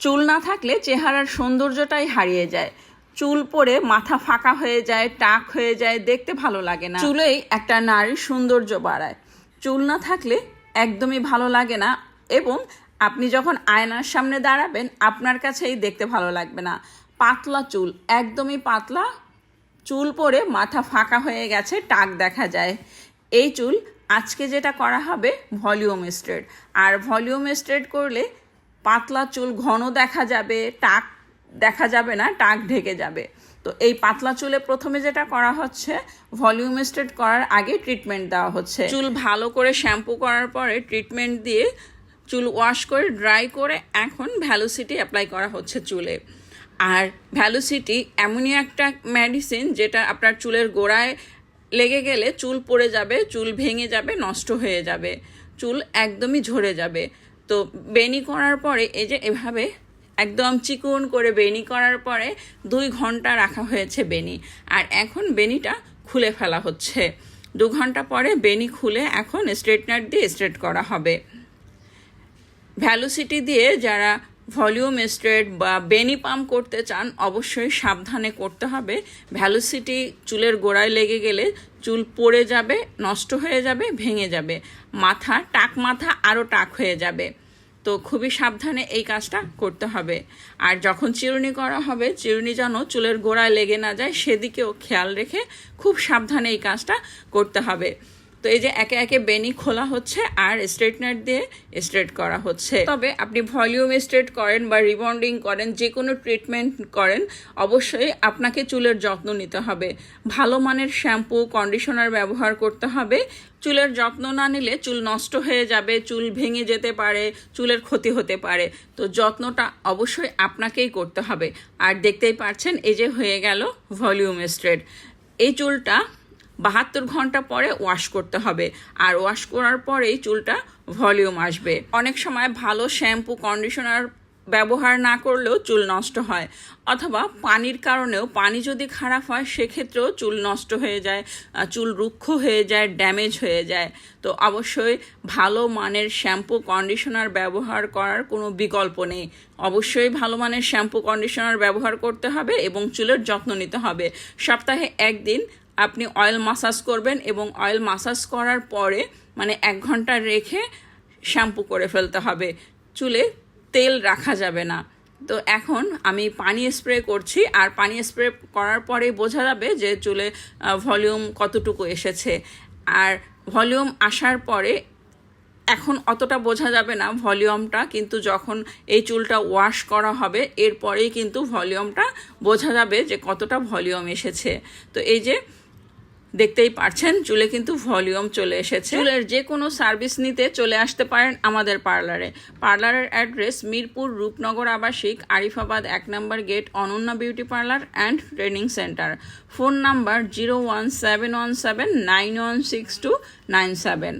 চুল না থাকলে চেহারার সৌন্দর্যটাই হারিয়ে যায়। চুল পরে মাথা ফাঁকা হয়ে যায়, টাক হয়ে যায়, দেখতে ভালো লাগে না। চুলেই একটা নারীর সৌন্দর্য বাড়ায়। চুল না থাকলে একদমই ভালো লাগে না এবং আপনি যখন আয়নার সামনে দাঁড়াবেন, আপনার কাছেই দেখতে ভালো লাগবে না। পাতলা চুল, একদমই পাতলা। চুল পরে মাথা ফাঁকা হয়ে গেছে, টাক দেখা যায়। এই চুল আজকে যেটা করা হবে, ভলিউম স্ট্রেট। আর ভলিউম স্ট্রেট করলে পাতলা চুল ঘন দেখা যাবে, টাক দেখা যাবে না, টাক ঢেকে যাবে। তো এই পাতলা চুলে প্রথমে যেটা করা হচ্ছে ভলিউম স্ট্রেট করার আগে ট্রিটমেন্ট দেওয়া হচ্ছে। চুল ভালো করে শ্যাম্পু করার পরে ট্রিটমেন্ট দিয়ে চুল ওয়াশ করে ড্রাই করে এখন ভ্যালোসিটি অ্যাপ্লাই করা হচ্ছে চুলে। আর ভ্যালোসিটি এমনই একটা মেডিসিন যেটা আপনার চুলের গোড়ায় লেগে গেলে চুল পড়ে যাবে, চুল ভেঙে যাবে, নষ্ট হয়ে যাবে, চুল একদমই ঝরে যাবে। তো বেনি করার পরে এই যে এভাবে একদম চিকন করে বেনি করার পরে দুই ঘণ্টা রাখা হয়েছে বেনি আর এখন বেনিটা খুলে ফেলা হচ্ছে। দু ঘণ্টা পরে বেনি খুলে এখন স্ট্রেটনার দিয়ে স্ট্রেট করা হবে। ভ্যালুসিটি দিয়ে যারা ভলিউম স্ট্রেট বা বেনি পাম্প করতে চান, অবশ্যই সাবধানে করতে হবে। ভ্যালুসিটি চুলের গোড়ায় লেগে গেলে চুল পড়ে যাবে, নষ্ট হয়ে যাবে, ভেঙে যাবে। মাথা, টাক মাথা আরও টাক হয়ে যাবে। তো খুবই সাবধানে এই কাজটা করতে হবে। আর যখন চিরুনি করা হবে, চিরুনি যেন চুলের গোড়ায় লেগে না যায়, সেদিকেও খেয়াল রেখে খুব সাবধানে এই কাজটা করতে হবে। তো এই যে একে একে বেনি খোলা হচ্ছে আর স্ট্রেটনার দিয়ে স্ট্রেট করা হচ্ছে। তবে আপনি ভলিউম স্ট্রেট করেন বা রিবন্ডিং করেন যে কোনো ট্রিটমেন্ট করেন, অবশ্যই আপনাকে চুলের যত্ন নিতে হবে। ভালো মানের শ্যাম্পু, কন্ডিশনার ব্যবহার করতে হবে। চুলের যত্ন না নিলে চুল নষ্ট হয়ে যাবে, চুল ভেঙে যেতে পারে, চুলের ক্ষতি হতে পারে। তো যত্নটা অবশ্যই আপনাকেই করতে হবে। আর দেখতেই পাচ্ছেন এই যে হয়ে গেল ভলিউম স্ট্রেট। এই চুলটা বাহাত্তর ঘণ্টা পরে ওয়াশ করতে হবে। আর ওয়াশ করার পরেই চুলটা ভলিউম আসবে। অনেক সময় ভালো শ্যাম্পু কন্ডিশনার ব্যবহার না করলেও চুল নষ্ট হয়। অথবা পানির কারণেও পানি যদি খারাপ হয়, সেক্ষেত্রেও চুল নষ্ট হয়ে যায় চুল রুক্ষ হয়ে যায় ড্যামেজ হয়ে যায়। তো অবশ্যই ভালো মানের শ্যাম্পু কন্ডিশনার ব্যবহার করার কোনো বিকল্প নেই। অবশ্যই ভালো মানের শ্যাম্পু কন্ডিশনার ব্যবহার করতে হবে এবং চুলের যত্ন নিতে হবে। সপ্তাহে একদিন আপনি অয়েল মাসাজ করবেন এবং অয়েল মাসাজ করার পরে মানে এক ঘণ্টা রেখে শ্যাম্পু করে ফেলতে হবে। চুলে তেল রাখা যাবে না। তো এখন আমি পানি স্প্রে করছি আর পানি স্প্রে করার পরে বোঝা যাবে যে চুলে ভলিউম কতটুকু এসেছে। আর ভলিউম আসার পরে এখন অতটা বোঝা যাবে না ভলিউমটা কিন্তু যখন এই চুলটা ওয়াশ করা হবে, এরপরেই কিন্তু ভলিউমটা বোঝা যাবে যে কতটা ভলিউম এসেছে। তো এই যে দেখতেই পারছেন, চুলে কিন্তু ভলিউম চলে এসেছে। চুলের যে কোনো সার্ভিস নিতে চলে আসতে পারেন আমাদের পার্লারে। পার্লারের অ্যাড্রেস মিরপুর রূপনগর আবাসিক, আরিফাবাদ এক number gate, Ananya beauty parlour and training centre. Phone number zero one seven one seven nine one six two nine seven.